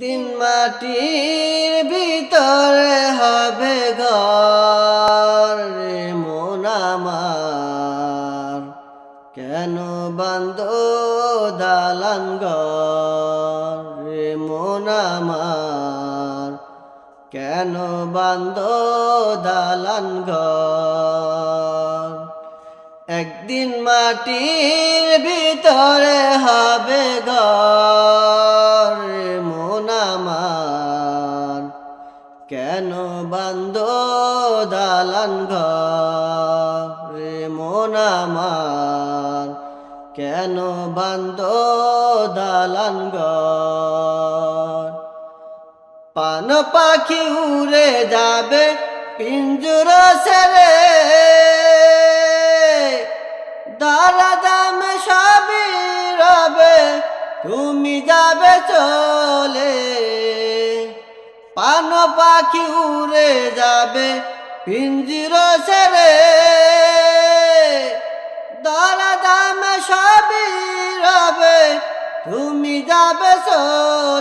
দিন মাটির ভিতরে হবে ঘর মন আমার। কেন বান্ধ দালান ঘর মন কেন বান্ধ দালান ঘর? একদিন মাটির ভিতরে হবে ঘর কেন বান্ধ দালান ঘর মন কেন বান্ধ দালান ঘর? পান পাখি উড়ে যাবে পিঞ্জুর সেরে দারা দামে সবই রবে, তুমি যাবে পান পাখি উড়ে যাবে পিঞ্জির সেরে। দারা দামে সবই রবে তুমি যাবে চলে